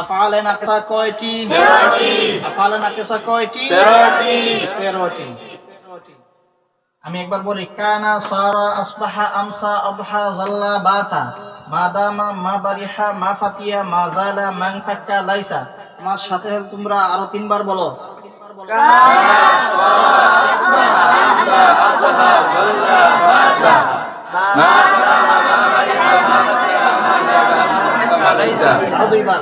আফআলে নাকিসা কয়টি? তেরোটি। আফআলে নাকিসা কয়টি? তেরোটি। তেরোটি। আমি একবার বলি কানা সারা আসবাহা আমসা আদহা জাল্লা বাতা। মাদামা মা বারিহা মা ফাতিয়া মা জালা মান ফাক্কা লাইসা। আমার সাথে তোমরা আরও তিনবার বলো আরও দুইবার।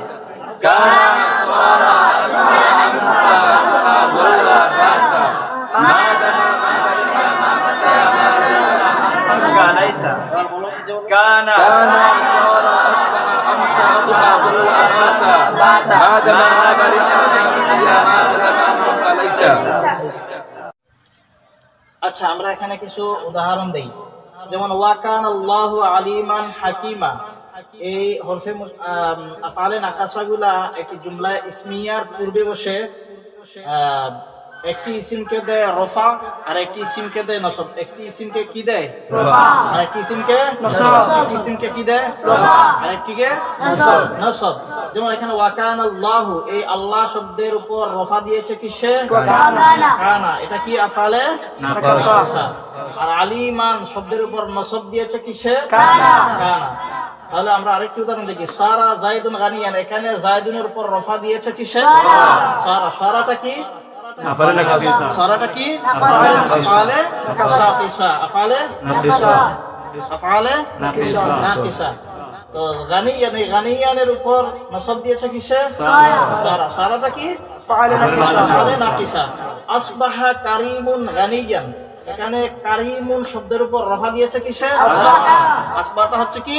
আচ্ছা আমরা এখানে কিছু উদাহরণ দেই। যেমন ওয়াকান আল্লাহু আলিমান হাকিমা এই হরফে আফআলে নাকাসাগুলা একটি জুমলা ইসমিয়ার পূর্বে বসে একটি ইসিমকে দেয় রফা আর একটি ইসিমকে দেয় নসব। একটি ইসিমকে কি দেয়? আর একটি ইসিমকে ইসিমকে কি দেয়? আর একটিকে নসব। নসব। যেমন এখানে ওয়াকান আল্লাহ এই আল্লাহ শব্দের উপর রফা দিয়েছে কিসে? কানা। কানা এটা কি আফালে। আর আলিমান শব্দের উপর নসব দিয়েছে কিসে? কানা। কানা। তাহলে আমরা আরেকটি উদাহরণ দেখি। সারা জাইদুন গানিয়ান এখানে জাইদুনের উপর রফা দিয়েছে কিসে সারা। সারাটা কি? সারাটা কি? আফালে? নাকাসা আফালে? আফালে? তো গানিয়ান এই গানিয়ানের উপর নসব দিয়েছে কিসে সারা। সারাটা কি? নাকিসা আসবাহা কারিমুন গানিয়ান এখানে কারিমুন শব্দের উপর রফা দিয়েছে কিসে? আসবাহটা হচ্ছে কি?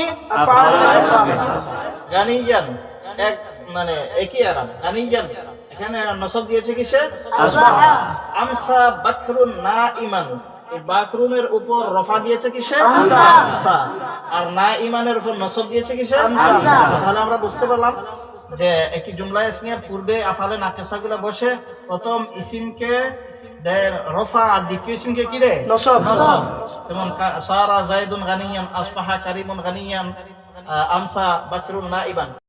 এক মানে একই আরাম। এখানে নসব দিয়েছে কিসে? আমসা বাকরুন না ইমান বাকরুনের উপর রফা দিয়েছে কিসে? আর না ইমানের উপর নসব দিয়েছে কিসে? তাহলে আমরা বুঝতে পারলাম। যে একটি জুমলা ইসমিয়ার পূর্বে আফালে নাকেসা গুলা বসে প্রথম ইসিমকে রফা আর দ্বিতীয় ইসিমকে কি দেয়। যেমন সারা জাইদুন গানিয়ান আসবাহা কারিমুন গানিয়ান আমসা বাকরুন না ইমান